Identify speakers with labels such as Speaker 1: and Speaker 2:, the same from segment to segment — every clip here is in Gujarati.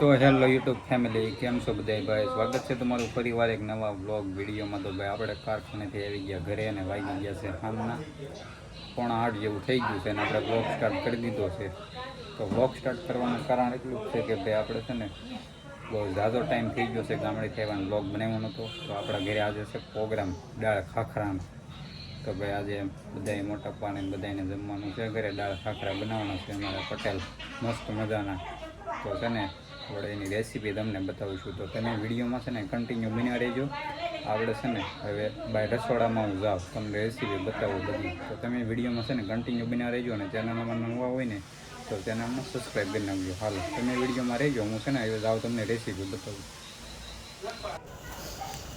Speaker 1: તો હેલો યુટ્યુબ ફેમિલી, કેમ છો બધા ભાઈ, સ્વાગત છે તમારું ફરીવાર એક નવા બ્લોગ વિડીયોમાં. તો ભાઈ, આપણે કારખાનેથી આવી ગયા, ઘરે અને વાગી ગયા છે સામના પોણા આઠ જેવું થઈ ગયું છે અને આપણે બ્લોગ સ્ટાર્ટ કરી દીધો છે. તો બ્લોગ સ્ટાર્ટ કરવાનું કારણ એટલું છે કે ભાઈ, આપણે છે ને બહુ ઝાઝો ટાઈમ થઈ ગયો છે ગામડે થવાનો બ્લોગ બનાવવાનો હતો. તો આપણા ઘરે આજે છે પ્રોગ્રામ દાળ ખાખરાનો. તો ભાઈ, આજે બધાએ મોટા પાને બધાને જમવાનું છે. ઘરે દાળ ખાખરા બનાવવાના છે, અમારા પટેલ, મસ્ત મજાના. તો છે ને એની રેસીપી તમને બતાવીશું. તો તમે વિડીયોમાં છે ને કન્ટિન્યુ બન્યા રહેજો. આપણે છે ને, હવે બાય રસોડામાં હું જાઉં. તમને રેસીપી બતાવું બધી. તો તમે વિડીયોમાં છે ને કન્ટિન્યુ બન્યા રહેજો અને ચેનલમાં નવા હોય ને, તો ચેનલમાં સબસ્ક્રાઈબ કરી નાખજો. હાલો, તમે વિડીયોમાં રહેજો. હું છે ને, હવે જાઉં તમને રેસીપી બતાવું.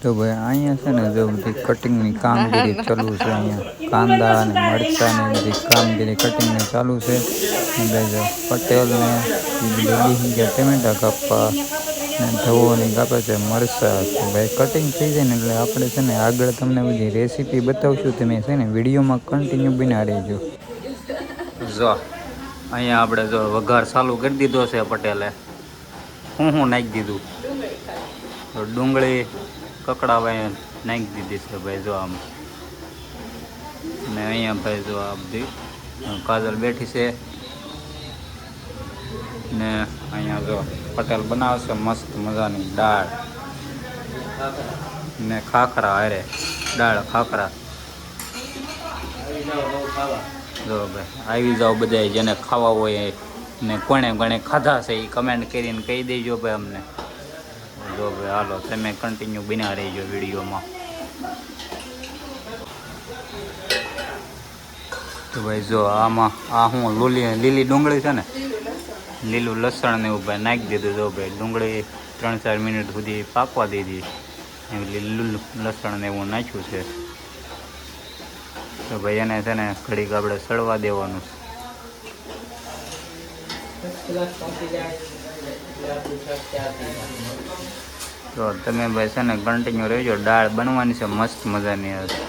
Speaker 1: તો ભાઈ, અહીંયા છે ને જો બધી કટિંગની કામગીરી ચાલુ છે અહીંયા. કાંદા અને મરચાંની બધી કામગીરી કટિંગની ચાલુ છે. અને જો પટેલ ને લીલી ગયા ટમેટા કાપવા. ને ધવોની કાપે છે, મરચાં. ભાઈ કટિંગ થઈ જાય ને એટલે આપણે છે ને આગળ તમને બધી રેસીપી બતાવશું. તમે છે ને વિડીયોમાં કન્ટિન્યુ બિના રહેજો. જો, અહીંયા આપણે જો વઘાર ચાલુ કરી દીધો છે પટેલે. હું હું નાખી દીધું? તો ડુંગળી ભાઈ નાખી દીધી છે ભાઈ જો આમ. ને અહીંયા ભાઈ જો આ બધી કાજલ બેઠી છે. ને અહીંયા જો પટેલ બનાવશે મસ્ત મજાની દાળ. ને ખાખરા અરે દાળ ખાખરા. જો ભાઈ, આવી જાઓ બધા જેને ખાવા હોય ને કોણે કોણે ખાધા છે એ કમેન્ટ કરીને કહી દેજો ભાઈ અમને. ભાઈ હાલો, તમે કન્ટિન્યુ બના રહીજો વિડીયોમાં. તો ભાઈ જો આમાં, આ હું, લૂલી, લીલી ડુંગળી છે ને? લીલું લસણ ને એવું ભાઈ નાખી દીધું જો ભાઈ, ડુંગળી ત્રણ ચાર મિનિટ સુધી પાકવા દીધી. લીલું લસણ ને એવું નાખ્યું છે. તો ભાઈ એને છે ને ઘડીક આપણે સળવા દેવાનું છે. તો તમે ભાઈ છે ને કન્ટિન્યુ રહેજો. દાળ બનવાની છે મસ્ત મજાની હશે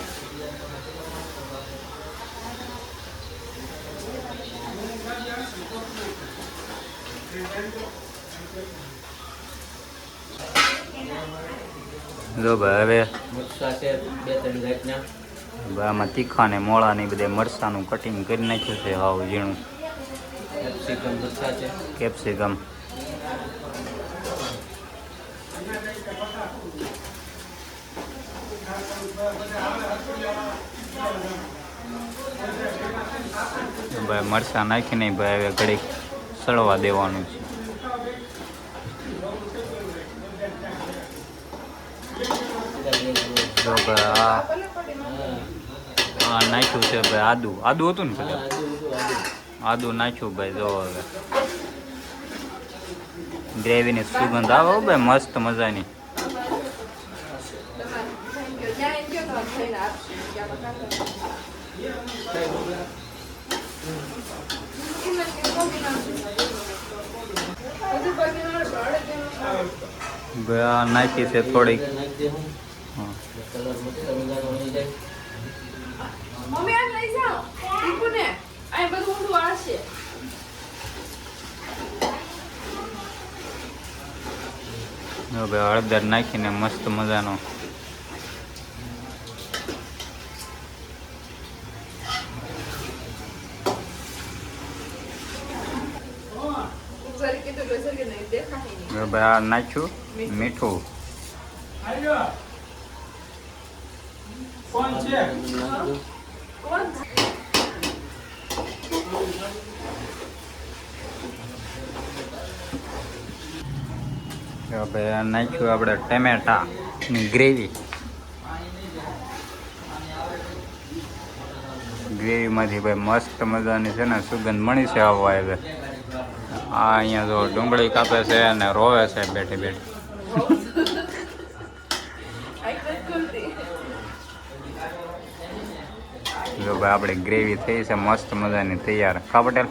Speaker 1: જો ભાઈ હવે આમાં તીખા ને મોળા ને બધે કટિંગ કરી નાખ્યું છે હાવ ઝીણું.
Speaker 2: કેપ્સિકમ મરચાં છે
Speaker 1: કેપ્સિકમ ભાઈ મરચાં નાખીને ભાઈ, હવે ઘડીક સળવા દેવાનું છે. આ નાખ્યું છે ભાઈ આદુ. આદુ હતું ને પેલા? આદુ નાખ્યું ભાઈ, જો હવે. ગ્રેવીની સુગંધ આવે હો ભાઈ, મસ્ત મજાની. ભાઈ આ નાખી છે થોડીક.
Speaker 2: નાખી દેવું
Speaker 1: હા.
Speaker 2: કલર મસ્ત મજાનો થઈ જાય
Speaker 3: મમ્મી આ લઈ જાઓ. દીપુ આ બધું ઊંડું આશે
Speaker 1: જો હળદર નાખીને મસ્ત મજાનો
Speaker 3: સર કીધું કે સર કે નહીં દેખાય નહીં
Speaker 1: જો ભાઈ આ નાખ્યું મીઠું.
Speaker 3: કોણ
Speaker 1: ભાઈ આ નાખ્યું આપણે ટમેટા ની ગ્રેવી. ગ્રેવીમાંથી ભાઈ મસ્ત મજાની છે ને સુગંધ મળી છે આવવા હવે. આ અહીંયા જો ડુંગળી કાપે છે અને રોવે છે બેઠી બેઠી. જો ભાઈ, આપણી ગ્રેવી થઈ છે, મસ્ત મજાની તૈયાર. ખા પટેલ?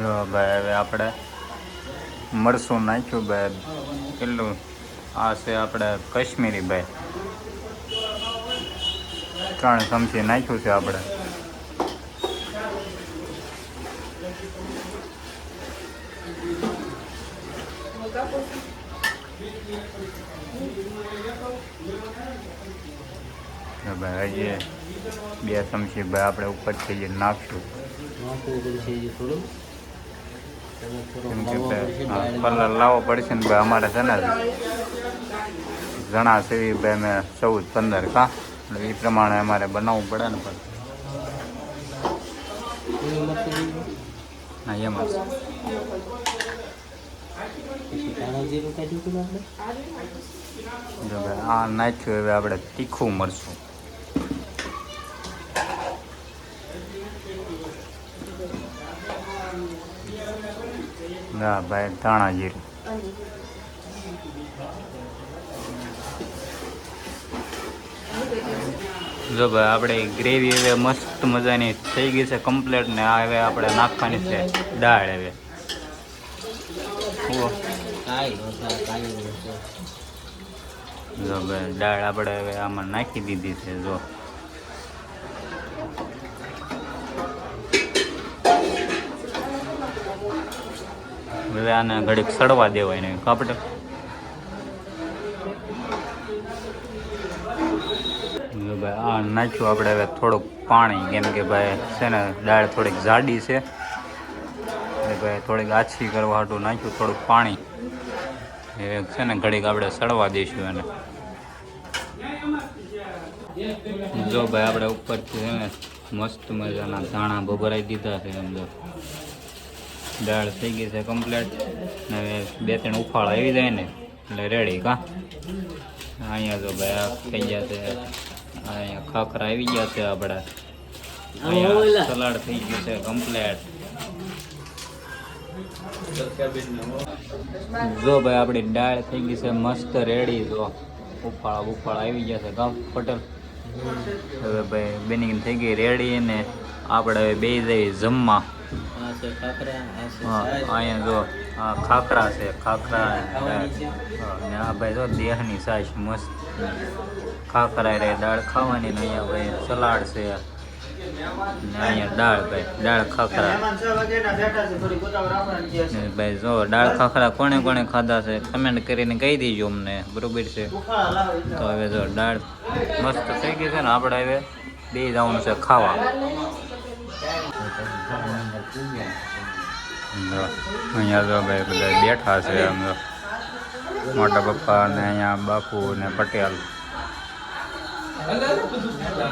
Speaker 1: જો ભાઈ, હવે આપણે મરસું નાખ્યું, ભાઈ. કેટલું? આ છે આપણે કાશ્મીરી, ભાઈ. ત્રણ ચમચી નાખ્યું છે આપણે. ભાઈ હજી બે ચમચી ભાઈ આપણે ઉપરથી જે નાખશું. કલર લાવવો પડશે ને ભાઈ અમારે છે ને જણા છે એ ભાઈ મેં ચૌદ પંદર કા? એટલે એ પ્રમાણે અમારે બનાવવું પડે ને પણ. હા એમ જો. આ નાખ્યું હવે આપણે તીખું મરશું ના ભાઈ ધાણા જીરું. જો ભાઈ, આપણે ગ્રેવી હવે મસ્ત મજાની થઈ ગઈ છે કમ્પ્લીટ ને હવે આપણે નાખવાની છે દાળ હવે. જો ભાઈ, દાળ આપણે હવે આમાં નાખી દીધી છે, જો. હવે આને ઘડીક સડવા દેવાય ને, કાપડે જો ભાઈ આ નાખ્યું. આપણે હવે થોડુંક પાણી, કેમ કે ભાઈ છે ને દાળ થોડીક જાડી છે. એટલે ભાઈ થોડીક આછી કરવા હાટું નાખ્યું, થોડુંક પાણી. એ છે ને ઘડીક આપણે સડવા દઈશું એને. જો ભાઈ આપણે ઉપરથી છે ને મસ્ત મજાના ધાણા ભભરાઈ દીધા છે અંદર. દાળ થઈ ગઈ છે કમ્પ્લેટ ને બે ત્રણ ઉફાળ આવી જાય ને. એટલે રેડી કા? અહીંયા જો ભાઈ થઈ ગયા છે. અહીંયા ખાખરા આવી ગયા છે આપણે. સલાડ થઈ ગયું છે કમ્પ્લેટ જો ભાઈ આપણી દાળ થઈ ગઈ છે મસ્ત રેડી જો ઉફાળા ઉફાળા આવી ગયા છે કમ્ફર્ટેબલ હવે ભાઈ બેનિંગ થઈ ગઈ રેડી ને આપણે હવે બે જઈએ જમવા.
Speaker 2: છે ખાખરા આ છે
Speaker 1: હા
Speaker 2: છાશ.
Speaker 1: અહીંયા જો આ ખાખરા છે ખાખરા અને
Speaker 2: ખાવાની છે.
Speaker 1: હા, ને આ ભાઈ જો દેહની સાઈઝ મસ્ત ખાખરા રે દાળ ખાવાની ને અહીંયા ભાઈ સલાડ છે ને અહીંયા દાળ ભાઈ દાળ ખાખરા ને ભાઈ જો દાળ ખાખરા કોણે કોણે ખાધા છે કમેન્ટ કરીને કહી દેજો અમને બરોબર છે? તો હવે જો દાળ મસ્ત થઈ ગઈ છે ને આપણે હવે બે જવાનું છે ખાવા. જો, અહીંયા જો ભાઈ બધા બેઠા છે આમ તો. મોટા પપ્પા ને અહીંયા બાપુ ને પટેલ.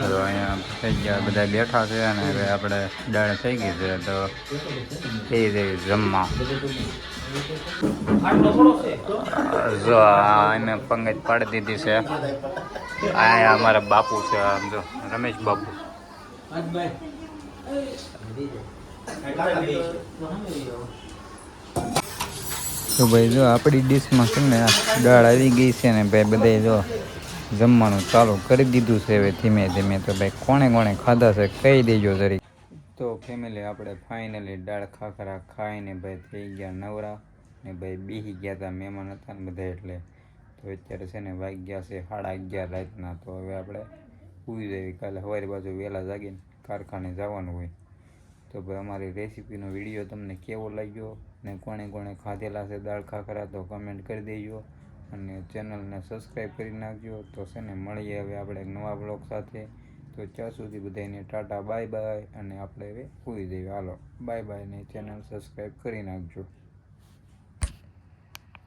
Speaker 1: તો અહીંયા થઈ ગયા બધા બેઠા છે અને હવે આપણે દાળ થઈ ગઈ છે તો એ જઈ જમવા. જો એને પંગજ પાડી દીધી છે. અહીંયા અમારા બાપુ છે આમ જો, રમેશ બાપુ. તો ભાઈ જો આપણી ડીશમાં છે ને દાળ આવી ગઈ છે ને ભાઈ બધાય જો જમવાનું ચાલુ કરી દીધું છે હવે ધીમે ધીમે. તો ભાઈ કોણે કોણે ખાધા છે કહી દેજો જરી તો ફેમિલી આપણે ફાઇનલી દાળ ખાખરા ખાઈને ભાઈ થઈ ગયા નવરા ને ભાઈ બીહી ગયા હતા મહેમાન હતા ને બધા એટલે. તો અત્યારે છે ને વાગ્યા છે સાડા અગિયાર રાતના. તો હવે આપણે પૂરી જઈએ. કાલે સવારી બાજુ વહેલા જાગીને કારખાને જવાનું હોય. તો ભાઈ, અમારી રેસીપીનો વીડિયો તમને કેવો લાગ્યો ને કોણે કોણે ખાધેલા છે દાળ ખાખરા તો કમેન્ટ કરી દેજો અને ચેનલને સબસ્ક્રાઈબ કરી નાખજો. તો છે મળીએ હવે આપણે નવા બ્લોગ સાથે. તો ત્યાં સુધી બધાને ટાટા બાય બાય અને આપણે હવે પૂરી દઈએ. હાલો બાય બાય ને ચેનલ સબસ્ક્રાઈબ કરી નાખજો.